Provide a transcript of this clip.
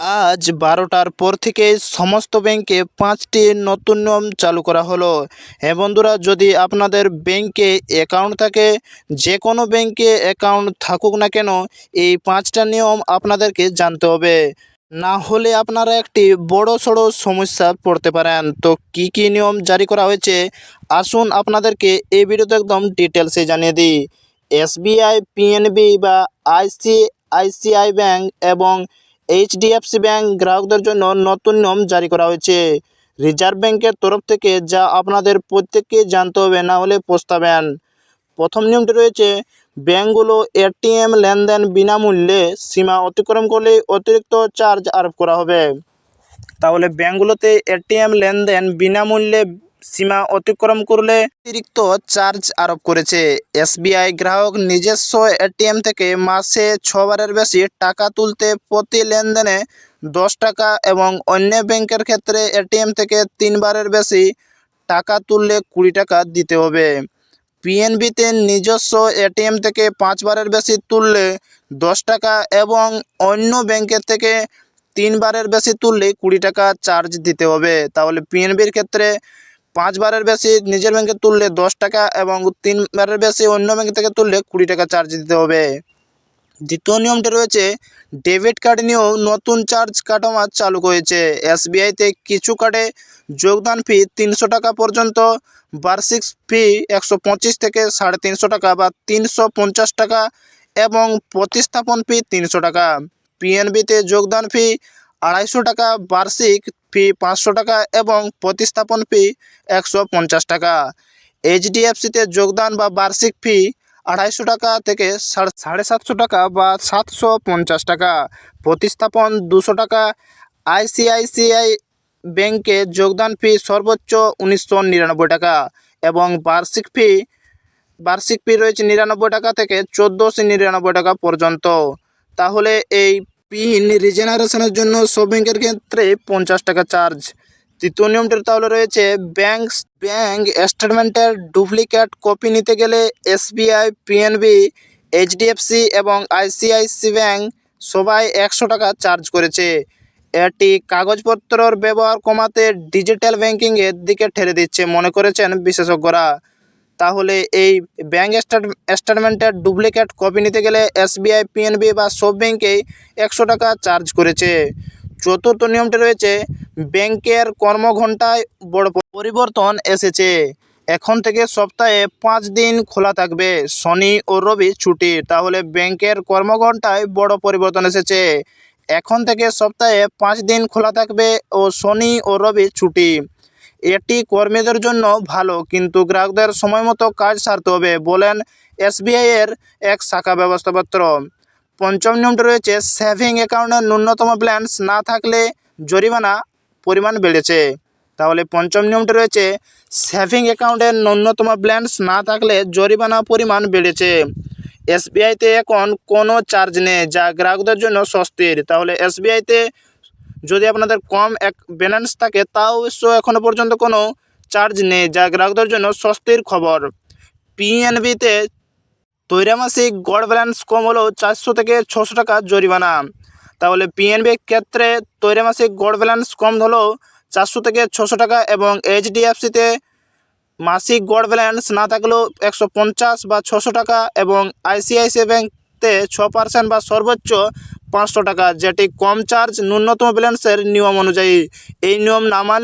আজ বারোটার পর থেকে সমস্ত ব্যাংকে পাঁচটি নতুন নিয়ম চালু করা হলো। হ্যাঁ বন্ধুরা, যদি আপনাদের ব্যাংকে অ্যাকাউন্ট থাকে, যে কোনো ব্যাংকে অ্যাকাউন্ট থাকুক না কেন, এই পাঁচটা নিয়ম আপনাদেরকে জানতে হবে। না হলে আপনারা একটি বড় সড়ো সমস্যা পড়তে পারেন। তো কি কি নিয়ম জারি করা হয়েছে, আসুন আপনাদেরকে এই ভিডিওতে একদম ডিটেলসে জানিয়ে দিই। এসবিআই, পিএনবি বা আইসিআইসিআই ব্যাংক এবং এইচডিএফসি ব্যাংক গ্রাহকদের জন্য নতুন নিয়ম জারি করা হয়েছে। রিজার্ভ ব্যাংকের তরফ থেকে যা আপনাদের প্রত্যেককে জানতে হবে, না হলে পস্তাবেন। প্রথম নিয়মটি রয়েছে, ব্যাংকগুলো এটিএম লেনদেন বিনামূল্যে সীমা অতিক্রম করলে অতিরিক্ত চার্জ আরোপ করা হবে। তাহলে ব্যাংকগুলোতে এটিএম লেনদেন বিনামূল্যে সীমা অতিক্রম করলে অতিরিক্ত চার্জ আরোপ করেছে। এসবিআই গ্রাহক নিজস্ব এটিএম থেকে মাসে ছবারের বেশি টাকা তুলতে প্রতি লেনদেনে দশ টাকা এবং অন্য ব্যাংকের ক্ষেত্রে এটিএম থেকে তিনবারের বেশি টাকা তুললে কুড়ি টাকা দিতে হবে। পিএনবিতে নিজস্ব এটিএম থেকে পাঁচবারের বেশি তুললে দশ টাকা এবং অন্য ব্যাংকের থেকে তিনবারের বেশি তুললে কুড়ি টাকা চার্জ দিতে হবে। তাহলে পিএনবির ক্ষেত্রে পাঁচবারের বেশি নিজের ব্যাংকে তুললে দশ টাকা এবং তিনবারের বেশি অন্য ব্যাংক থেকে তুললে কুড়ি টাকা চার্জ দিতে হবে। দ্বিতীয় নিয়মটি রয়েছে ডেবিট কার্ড নিয়েও নতুন চার্জ কাঠামো চালু করেছে। এসবিআইতে কিছু কার্ডে যোগদান ফি তিনশো টাকা পর্যন্ত, বার্ষিক ফি একশো পঁচিশ থেকে সাড়ে তিনশো টাকা বা তিনশো পঞ্চাশ টাকা এবং প্রতিস্থাপন ফি তিনশো টাকা। পিএনবিতে যোগদান ফি আড়াইশো টাকা বার্ষিক ফি পাঁচশো টাকা এবং প্রতিস্থাপন ফি একশো পঞ্চাশ টাকা। এইচডিএফসিতে যোগদান বা বার্ষিক ফি আড়াইশো টাকা থেকে সাড়ে সাতশো টাকা বা সাতশো পঞ্চাশ টাকা। প্রতিস্থাপন দুশো টাকা। আইসিআইসিআই ব্যাংকে যোগদান ফি সর্বোচ্চ উনিশশো নিরানব্বই টাকা এবং বার্ষিক ফি বার্ষিক ফি রয়েছে নিরানব্বই টাকা থেকে চোদ্দোশো নিরানব্বই টাকা পর্যন্ত। তাহলে এই পিন রিজেনারেশনের জন্য সব ব্যাংকের ক্ষেত্রে পঞ্চাশ টাকা চার্জ। তৃতীয় নিয়মটি তাহলে রয়েছে ব্যাংক ব্যাংক স্টেটমেন্টের ডুপ্লিকেট কপি নিতে গেলে এসবিআই, পিএনবি, এইচডিএফসি এবং আইসিআইসি ব্যাংক সবাই একশো টাকা চার্জ করেছে। এটি কাগজপত্রর ব্যবহার কমাতে ডিজিটাল ব্যাংকিংয়ের দিকে ঠেলে দিচ্ছে, মনে করেছেন বিশেষজ্ঞরা। তাহলে এই ব্যাংক স্টেটমেন্টের ডুপ্লিকেট কপি নিতে গেলে এসবিআই পিএনবি বা সব ব্যাঙ্কেই একশো টাকা চার্জ করেছে। চতুর্থ নিয়মটি রয়েছে, ব্যাংকের কর্মঘণ্টায় বড় পরিবর্তন এসেছে। এখন থেকে সপ্তাহে পাঁচ দিন খোলা থাকবে, শনি ও রবি ছুটি। তাহলে ব্যাংকের কর্মঘণ্টায় বড় পরিবর্তন এসেছে। এখন থেকে সপ্তাহে পাঁচ দিন খোলা থাকবে ও শনি ও রবি ছুটি। এটি কর্মীদের জন্য ভালো, কিন্তু গ্রাহকদের সময় মতো কাজ সারতে হবে, বলেন এসবিআইয়ের এক শাখা ব্যবস্থাপত্র। পঞ্চম নিয়মটি রয়েছে, সেভিং অ্যাকাউন্টের ন্যূনতম ব্যালেন্স না থাকলে জরিমানা পরিমাণ বেড়েছে। তাহলে পঞ্চম নিয়মটি রয়েছে, সেভিং অ্যাকাউন্টের ন্যূনতম ব্যালেন্স না থাকলে জরিমানা পরিমাণ বেড়েছে। এসবিআইতে এখন কোনো চার্জ নেই, যা গ্রাহকদের জন্য স্বস্তির। তাহলে এসবিআইতে যদি আপনাদের কম এক ব্যালেন্স থাকে, তাও অবশ্য এখনও পর্যন্ত কোনো চার্জ নেই, যা গ্রাহকদের জন্য স্বস্তির খবর। পিএনবিতে ত্রৈমাসিক গড় ব্যালেন্স কম হলেও চারশো থেকে ছশো টাকা জরিমানা। তাহলে পিএনবির ক্ষেত্রে ত্রৈমাসিক গড় ব্যালেন্স কম হলেও চারশো থেকে ছশো টাকা এবং এইচডিএফসিতে মাসিক গড় ব্যালেন্স না থাকলেও একশো পঞ্চাশ বা ছশো টাকা এবং আইসিআইসিআই ব্যাঙ্কতে ছ পার্সেন্ট বা সর্বোচ্চ পাঁচশো টাকা। যেটি কম চার্জ ন্যূনতম ব্যালেন্সের নিয়ম অনুযায়ী। এই নিয়ম না মানলে